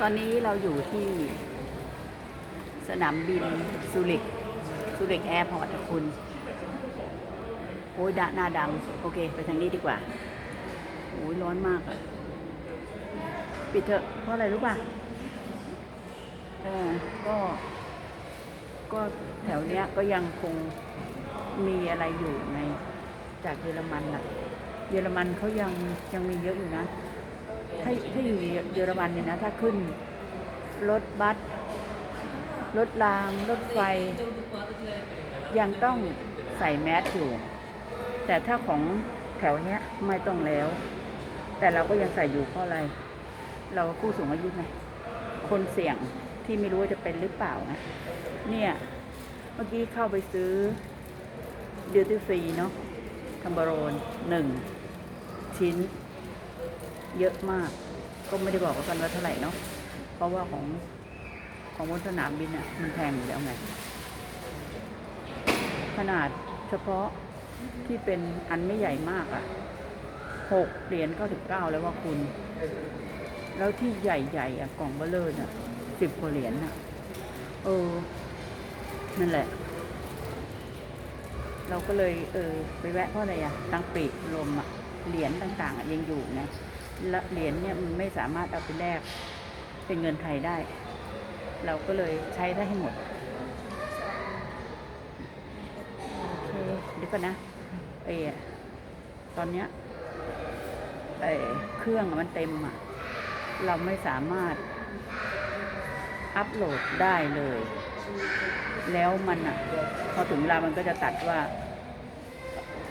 ตอนนี้เราอยู่ที่สนามบินซูริกซูริกแอร์พอร์ตคุณโอ้ยดะหน้าดำโอเค ไปทางนี้ดีกว่าโอ้ยร้อนมากอะปิดเถอะเพราะอะไรรู้ป่ะเออก็ ก็แถวเนี้ยก็ยังคงมีอะไรอยู่ในจากเยอรมันน่ะเยอรมันเขายังยังมีเยอะอยู่นะ ถ้าถ้าอยู่เยอรมันเนี่ยนะ ถ้าขึ้น รถบัสรถราง รถไฟ ยังต้องใส่แมสอยู่ แต่ถ้าของแถวเนี้ยไม่ต้องแล้ว แต่เราก็ยังใส่อยู่เพราะอะไร เราผู้สูงอายุไงคนเสี่ยงที่ไม่รู้ว่าจะเป็นหรือเปล่านะ เนี่ย เมื่อกี้เข้าไปซื้อดิวตี้ฟรีเนาะทัมบาโรนหนึ่งชิ้น เยอะมาก ก็ไม่ได้บอกกันว่าเท่าไหร่เนาะเพราะว่าของของบนสนามบินอะมันแพงอยู่แล้วไงขนาดเฉพาะที่เป็นอันไม่ใหญ่มากอะหกเหรียญเก้าสิบเก้าแล้วว่าคุณ แล้วที่ใหญ่ๆอะกล่องเบลเลอร์น่ะสิบกว่าเหรียญน่ะเออ นั่นแหละ เราก็เลย เออ ไปแวะเพราะอะไรอะตังปีลมอะ เหรียญต่างๆยังอยู่นะและเหรียญเนี่ยมันไม่สามารถเอาไปแลกเป็นเงินไทยได้ เราก็เลยใช้ได้ให้หมดโอเคเดี๋ยวก่อนนะเออตอนเนี้ยเออเครื่องมันเต็มอะเราไม่สามารถอัปโหลดได้เลย แล้วมันอะ พอถึงเวลามันก็จะตัดว่า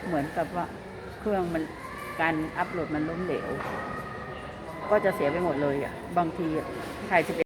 เหมือนกับว่าเครื่องมัน การอัปโหลดมันล้มเหลว ก็จะเสียไปหมดเลยอะ บางทีถ่ายสิบ